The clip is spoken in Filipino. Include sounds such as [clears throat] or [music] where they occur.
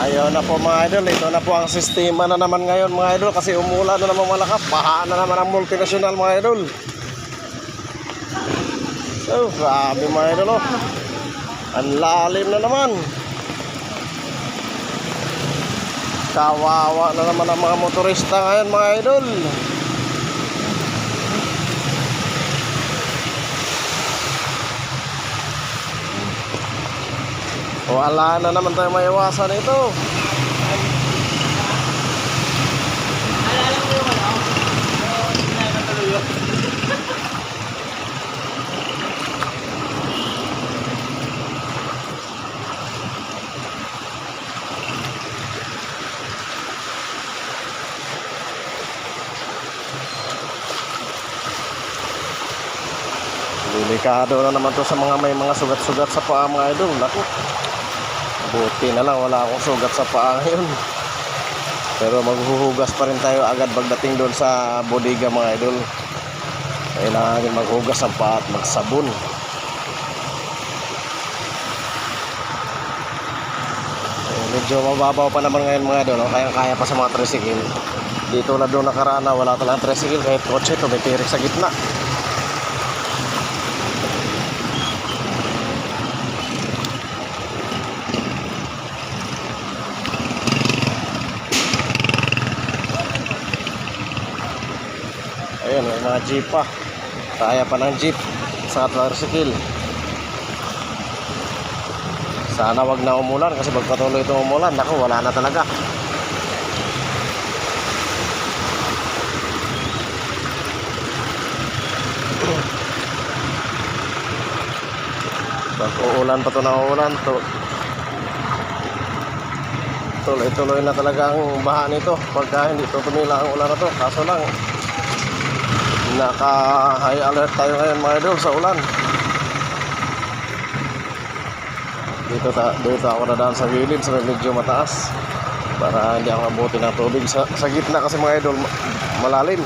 Ayaw na po mga idol, ito na po ang sistema na naman ngayon mga idol kasi umulan na naman malakap, baha na naman ang multinational mga idol. So, grabe mga idol oh. Ang lalim na naman. Kawawa na naman ang mga motorista ngayon mga idol. Wala na naman tayo maiwasan ito. Delikado na naman to sa mga may mga sugat-sugat sa paa mga idol. Naku. Buti na lang wala akong sugat sa paa ngayon. Pero maghuhugas pa rin tayo agad pagdating doon sa bodega mga idol. Kailangan maghugas ng paa at magsabon. Eh, medyo mababaw pa naman ngayon mga idol. no? Kaya-kaya pa sa mga tricycle. Dito na doon nakaraan na wala talang tricycle kahit kotse tirik sa gitna. Ayun, may mga jeep pa. Kaya pa ng jeep sa tricycle. Sana wag na umulan kasi pag patuloy itong umulan, naku, wala na talaga. [clears throat] Pag uulan pa to ng uulan, to, tuloy-tuloy na talaga ang baha nito pagka hindi to tumila ang ulan na to. Kaso lang, naka high alert tayo ngayon mga idol sa ulan. Dito, ta, dito ako nadaan sa gilid sa medyo mataas para hindi ako mabuti ng tubig sa, sa gitna kasi mga idol ma- malalim